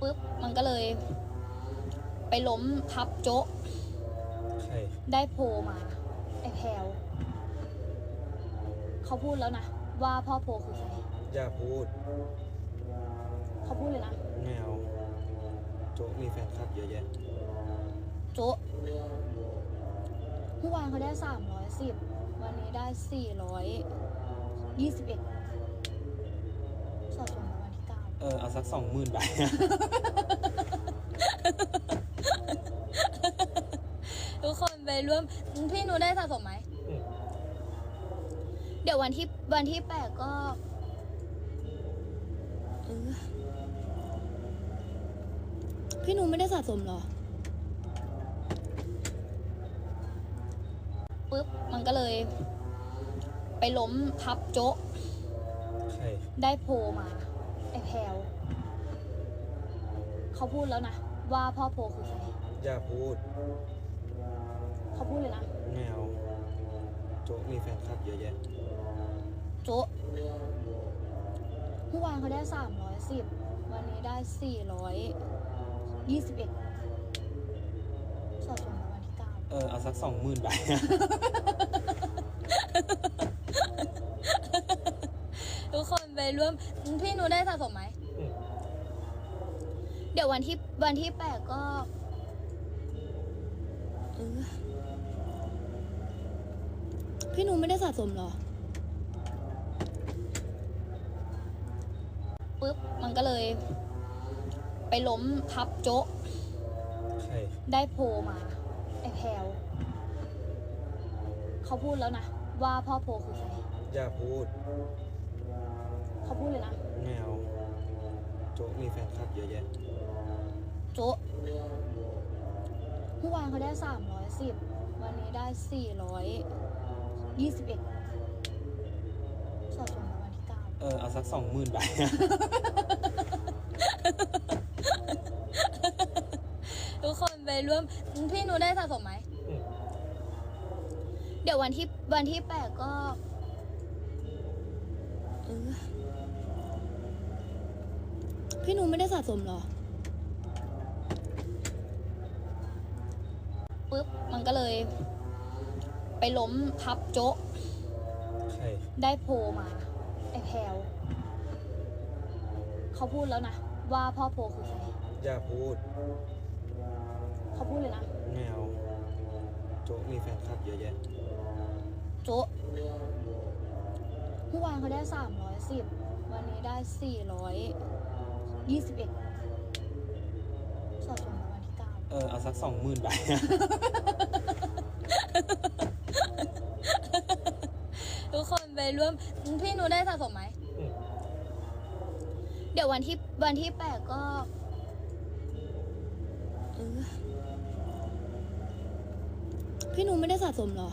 ปุ๊บมันก็เลย ไปล้มทับโจ๊ะใครได้โพลมา ไอ้แพลวเขาพูดแล้วนะ ว่าพ่อโพลคือใครอย่าพูดเขาพูดเลยนะ ไม่เอาโจ๊กมีแฟนคลับเยอะแยะโจ๊ะเมื่อวานเขาได้สามร้อยสิบวันนี้ได้สี่ร้อยยี่สิบเอ็ด เก้าเออเอาสักสองหมื่นใบ ทุกคนไปร่วม พี่หนูได้สะสมไหม อืม เดี๋ยววันที่วันที่แปดก็เออพี่หนูไม่ได้สะสมเหรอปุ๊บ มันก็เลย ไปล้มทับโจ๊ะใครได้โพลมา ไอ้แพลว เขาพูดแล้วนะ ว่าพ่อโพลคือใครอย่าพูดเขาพูดเลยนะ ไม่เอาโจ๊กมีแฟนคลับเยอะแยะ โจ๊ะเมื่อวานเขาได้สามร้อยสิบวันนี้ได้สี่ร้อยยี่สิบเอ็ดสะสมในวันที่เก้าเออ เอาสักสองหมื่นใบทุกคนไปร่วมพี่หนูได้สะสมไหมอืม เดี๋ยววันที่วันที่แปดก็เออพี่หนูไม่ได้สะสมเหรอปุ๊บมันก็เลย ไปล้มทับโจ๊ะใครได้โพลมา ไอ้แพลวเขาพูดแล้วนะ ว่าพ่อโพลคือใครอย่าพูด เขาพูดเลยนะ ไม่เอาโจ๊กมีแฟนคลับเยอะแยะ โจ๊ะเมื่อวานเขาได้สามร้อยสิบวันนี้ได้สี่ร้อยยี่สิบเอ็ดสะสมในวันที่เก้าเออ เอาสักสองหมื่นใบทุกคนไปร่วม พี่หนูได้สะสมไหมอืมเดี๋ยววันที่วันที่แปดก็เออ พี่หนูไม่ได้สะสมเหรอปุ๊บมันก็เลย ไปล้มทับโจ๊ะใครได้โพลมา ไอ้แพลวเขาพูดแล้วนะว่าพ่อโพลคือใครอย่าพูดเขาพูดเลยนะไม่เอาโจ๊ะเมื่อวานเขาได้สามร้อยสิบวันนี้ได้สี่ร้อยยี่สิบเอ็ดสะสมในวันที่เก้าเออเอาสักสองหมื่นใบปุ๊บมันก็เลยไปล้มทับโจ๊ะใครได้โพลมาไอ้แพลวเขาพูดแล้วนะ ว่าพ่อโพลคือใครอย่าพูดเขาพูดเลยนะ ไม่เอาโจ๊กมีแฟนคลับเยอะแยะ โจ๊ะเมื่อวานเขาได้สามร้อยสิบวันนี้ได้สี่ร้อย ยี่สิบเอ็ดสะสมในวันที่เก้าเออเอาสักสองหมื่นใบทุกคนไปร่วมพี่หนูได้สะสมไหมอืมเดี๋ยววันที่วันที่แปดก็เออพี่หนูไม่ได้สะสมเหรอ